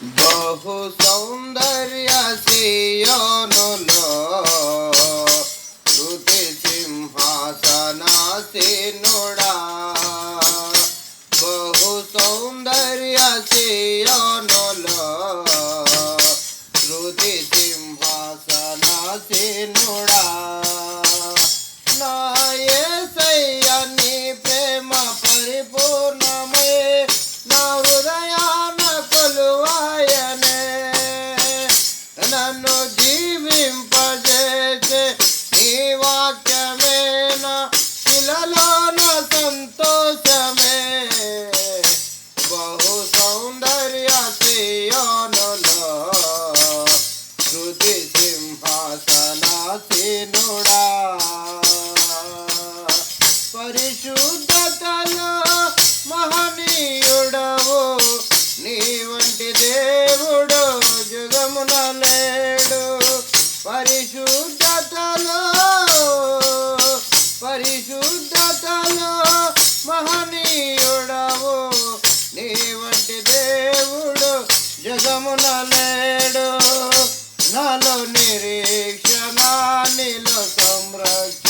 బహు సౌందర్య శ్రీయోనులో శృతి సింహాసనాసీనుడా జీవింపజేసే నీ వాక్యమే శిలలోన సంతోషమే. బహు సౌందర్య శ్రీయోనులో శృతి సింహాసనాసీనుడా. పరిశుద్ధతలో మహనీయుడవు. నీ వంటి దేవుడు పరిశుద్ధతలో పరిశుద్ధతలో మహనీయుడవు. నీ వంటి దేవుడు జగమున లేడు. నాలో నిరీక్షణ నీలో సంరక్షణ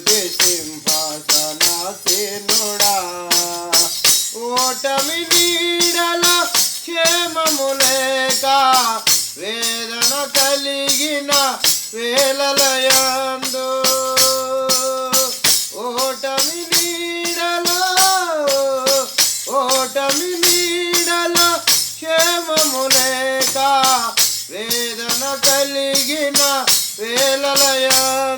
శృతి సింహాసనాసీనుడా ఓటమి నీడల క్షేమము లేక వేదన కలిగిన వేలలయందు ఓటమి నీడల ఓటమి నీడల క్షేమము లేక వేదన కలిగిన వేలలయందు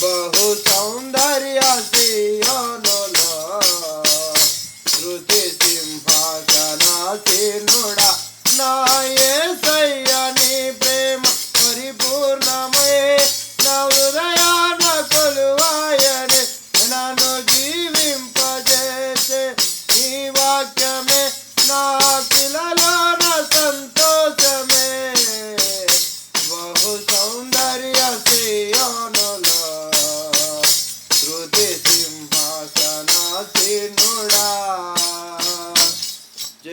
బహు సౌందర్య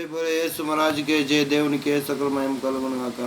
జై బోలో యేసు మహారాజ్ కే జై దేవునికి ఏ సకల మహిమ కలుగును గాక